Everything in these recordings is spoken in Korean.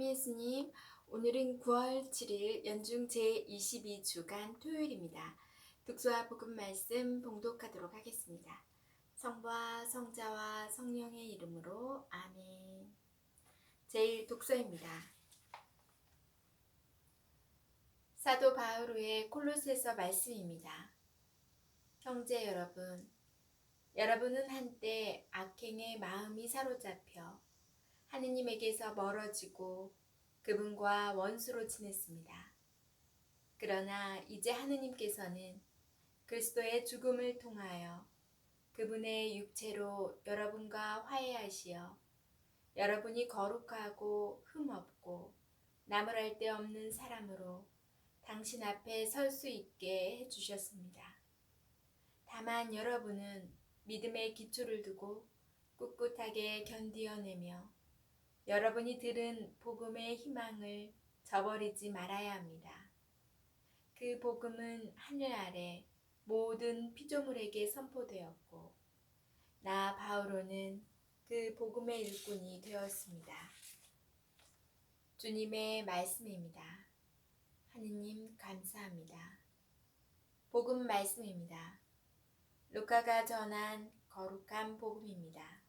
하나님의 예수님, 오늘은 9월 7일 연중 제22주간 토요일입니다. 독서와 복음 말씀 봉독하도록 하겠습니다. 성부와 성자와 성령의 이름으로 아멘. 제일 독서입니다. 사도 바오로의 콜로스에서 말씀입니다. 형제 여러분, 여러분은 한때 악행의 마음이 사로잡혀 하느님에게서 멀어지고 그분과 원수로 지냈습니다. 그러나 이제 하느님께서는 그리스도의 죽음을 통하여 그분의 육체로 여러분과 화해하시어 여러분이 거룩하고 흠없고 나무랄 데 없는 사람으로 당신 앞에 설 수 있게 해주셨습니다. 다만 여러분은 믿음의 기초를 두고 꿋꿋하게 견디어내며 여러분이 들은 복음의 희망을 저버리지 말아야 합니다. 그 복음은 하늘 아래 모든 피조물에게 선포되었고, 나 바오로는 그 복음의 일꾼이 되었습니다. 주님의 말씀입니다. 하느님 감사합니다. 복음 말씀입니다. 루카가 전한 거룩한 복음입니다.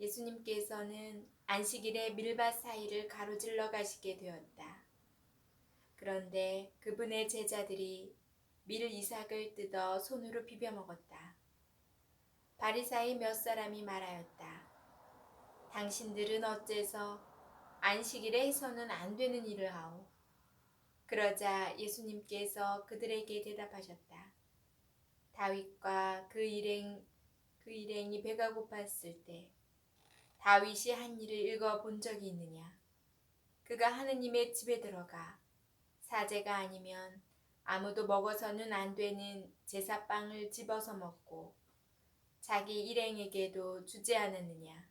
예수님께서는 안식일에 밀밭 사이를 가로질러 가시게 되었다. 그런데 그분의 제자들이 밀 이삭을 뜯어 손으로 비벼 먹었다. 바리사이 몇 사람이 말하였다. 당신들은 어째서 안식일에 해서는 안 되는 일을 하오? 그러자 예수님께서 그들에게 대답하셨다. 다윗과 그 일행 그 일행이 배가 고팠을 때 다윗이 한 일을 읽어 본 적이 있느냐? 그가 하느님의 집에 들어가 사제가 아니면 아무도 먹어서는 안 되는 제사빵을 집어서 먹고 자기 일행에게도 주지 않았느냐?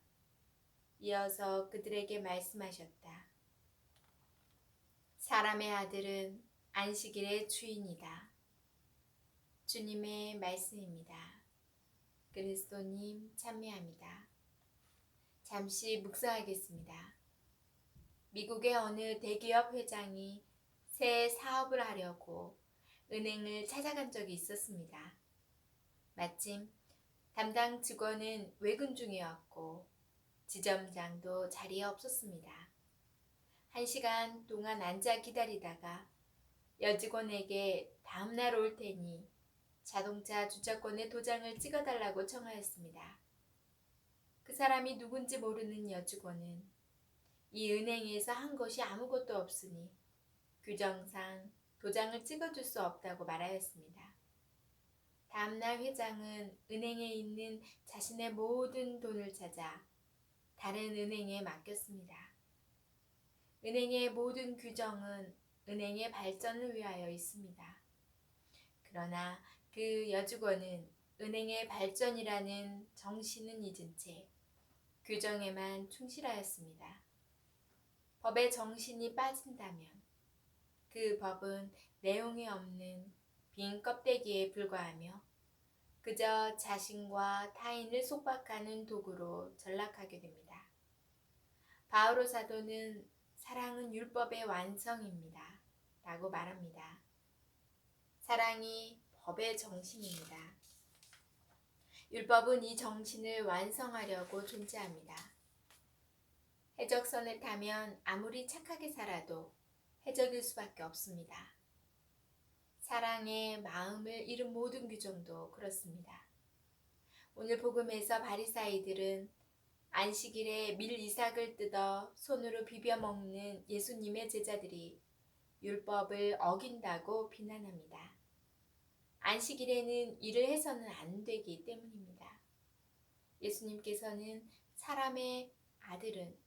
이어서 그들에게 말씀하셨다. 사람의 아들은 안식일의 주인이다. 주님의 말씀입니다. 그리스도님 참여합니다. 잠시 묵상하겠습니다. 미국의 어느 대기업 회장이 새 사업을 하려고 은행을 찾아간 적이 있었습니다. 마침 담당 직원은 외근 중이었고 지점장도 자리에 없었습니다. 한 시간 동안 앉아 기다리다가 여직원에게 다음날 올 테니 자동차 주차권의 도장을 찍어달라고 청하였습니다. 그 사람이 누군지 모르는 여직원은 이 은행에서 한 것이 아무것도 없으니 규정상 도장을 찍어줄 수 없다고 말하였습니다. 다음날 회장은 은행에 있는 자신의 모든 돈을 찾아 다른 은행에 맡겼습니다. 은행의 모든 규정은 은행의 발전을 위하여 있습니다. 그러나 그 여직원은 은행의 발전이라는 정신은 잊은 채 규정에만 충실하였습니다. 법의 정신이 빠진다면 그 법은 내용이 없는 빈 껍데기에 불과하며 그저 자신과 타인을 속박하는 도구로 전락하게 됩니다. 바오로 사도는 사랑은 율법의 완성입니다. 라고 말합니다. 사랑이 법의 정신입니다. 율법은 이 정신을 완성하려고 존재합니다. 해적선을 타면 아무리 착하게 살아도 해적일 수밖에 없습니다. 사랑의 마음을 잃은 모든 규정도 그렇습니다. 오늘 복음에서 바리사이들은 안식일에 밀 이삭을 뜯어 손으로 비벼 먹는 예수님의 제자들이 율법을 어긴다고 비난합니다. 안식일에는 일을 해서는 안 되기 때문입니다. 예수님께서는 사람의 아들은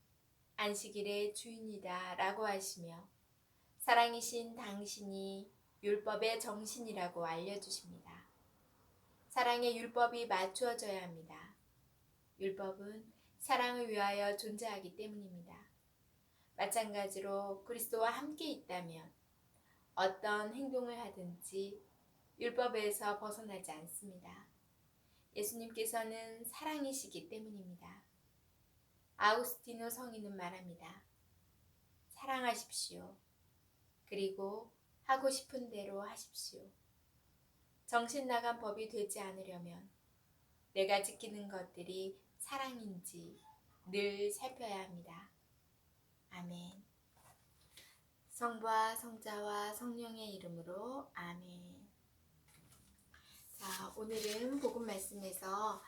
안식일의 주인이다 라고 하시며 사랑이신 당신이 율법의 정신이라고 알려주십니다. 사랑의 율법이 맞추어져야 합니다. 율법은 사랑을 위하여 존재하기 때문입니다. 마찬가지로 그리스도와 함께 있다면 어떤 행동을 하든지 율법에서 벗어나지 않습니다. 예수님께서는 사랑이시기 때문입니다. 아우스티노 성인은 말합니다. 사랑하십시오. 그리고 하고 싶은 대로 하십시오. 정신 나간 법이 되지 않으려면 내가 지키는 것들이 사랑인지 늘 살펴야 합니다. 아멘. 성부와 성자와 성령의 이름으로 아멘. 자, 오늘은 복음 말씀에서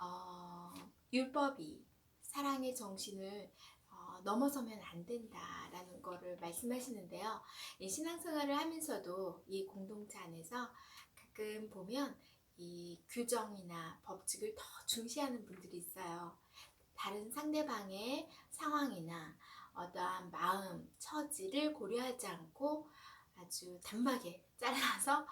어, 율법이 사랑의 정신을 어, 넘어서면 안 된다라는 거를 말씀하시는데요. 이 신앙생활을 하면서도 이 공동체 안에서 가끔 보면 이 규정이나 법칙을 더 중시하는 분들이 있어요. 다른 상대방의 상황이나 어떠한 마음, 처지를 고려하지 않고 아주 단박에 잘라서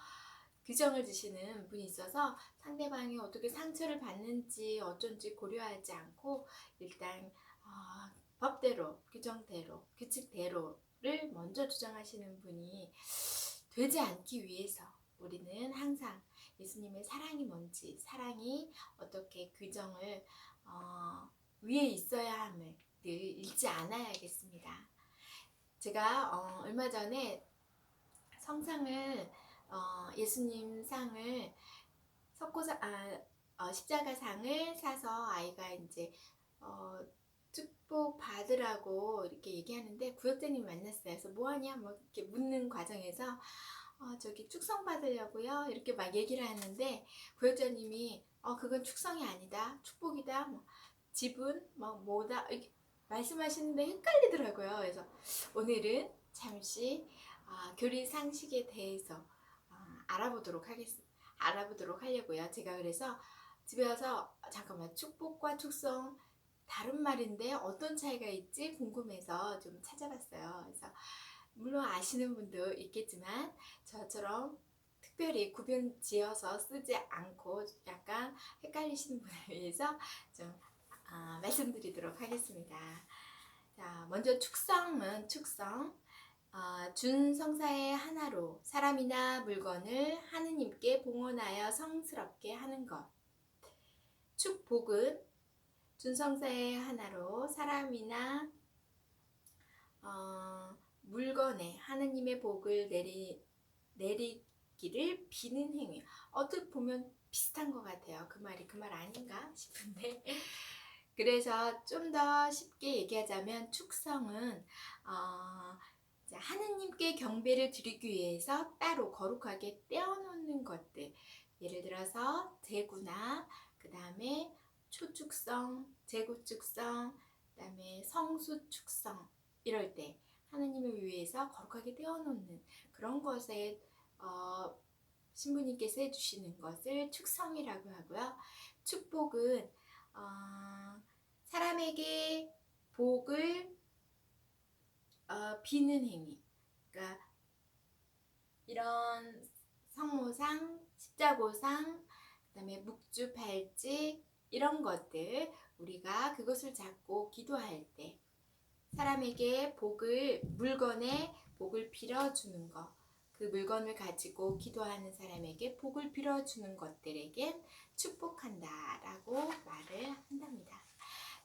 규정을 주시는 분이 있어서 상대방이 어떻게 상처를 받는지 어쩐지 고려하지 않고 일단 어, 법대로, 규정대로, 규칙대로를 먼저 주장하시는 분이 되지 않기 위해서 우리는 항상 예수님의 사랑이 뭔지, 사랑이 어떻게 규정을 어, 위에 있어야 함을 늘 잊지 않아야겠습니다. 제가 어, 얼마 전에 성상을 어, 예수님 상을 석고상 아, 어, 십자가 상을 사서 아이가 이제 어, 축복 받으라고 이렇게 얘기하는데 구역장님 만났어요. 그래서 뭐하냐? 뭐 이렇게 묻는 과정에서 어, 저기 축성 받으려고요? 이렇게 막 얘기를 하는데 구역장님이 어 그건 축성이 아니다. 축복이다. 뭐 지분 뭐 뭐다. 이렇게 말씀하시는데 헷갈리더라고요. 그래서 오늘은 잠시 아, 교리 상식에 대해서 아, 알아보도록 하겠습니다. 알아보도록 하려고요. 제가 그래서 집에 와서 잠깐만 축복과 축성 다른 말인데 어떤 차이가 있지 궁금해서 좀 찾아봤어요. 그래서 물론 아시는 분도 있겠지만 저처럼 특별히 구분 지어서 쓰지 않고 약간 헷갈리시는 분을 위해서 좀 아, 말씀드리도록 하겠습니다. 자, 먼저 축성은 축성. 어, 준성사의 하나로 사람이나 물건을 하느님께 봉헌하여 성스럽게 하는 것. 축복은 준성사의 하나로 사람이나 어, 물건에 하느님의 복을 내리, 내리기를 비는 행위. 어떻게 보면 비슷한 것 같아요. 그 말이 그 말 아닌가 싶은데. 그래서 좀 더 쉽게 얘기하자면 축성은 어, 하느님께 경배를 드리기 위해서 따로 거룩하게 떼어놓는 것들 예를 들어서 제구나 그 다음에 초축성, 제구축성, 그 다음에 성수축성 이럴 때 하느님을 위해서 거룩하게 떼어놓는 그런 것에 어, 신부님께서 해주시는 것을 축성이라고 하고요. 축복은 어, 사람에게 복을 어, 비는 행위. 그러니까 이런 성모상, 십자고상, 그다음에 묵주 팔찌 이런 것들 우리가 그것을 잡고 기도할 때 사람에게 복을 물건에 복을 빌어 주는 것. 그 물건을 가지고 기도하는 사람에게 복을 빌어 주는 것들에겐 축복한다라고 말을 한답니다.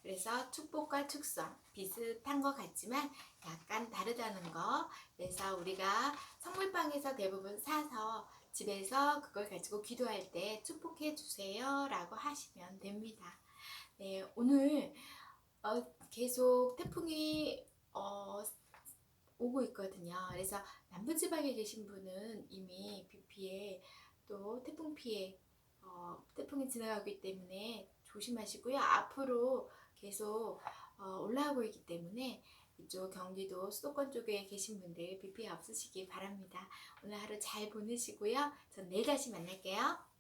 그래서 축복과 축성 비슷한 것 같지만 약간 다르다는 거. 그래서 우리가 선물방에서 대부분 사서 집에서 그걸 가지고 기도할 때 축복해 주세요 라고 하시면 됩니다. 네, 오늘 어, 계속 태풍이 어, 오고 있거든요. 그래서 남부지방에 계신 분은 이미 비 피해 또 태풍 피해 어, 태풍이 지나가기 때문에 조심하시고요. 앞으로 계속 어, 올라오고 있기 때문에 이쪽 경기도 수도권 쪽에 계신 분들 비 피해 없으시기 바랍니다. 오늘 하루 잘 보내시고요. 전 내일 다시 만날게요.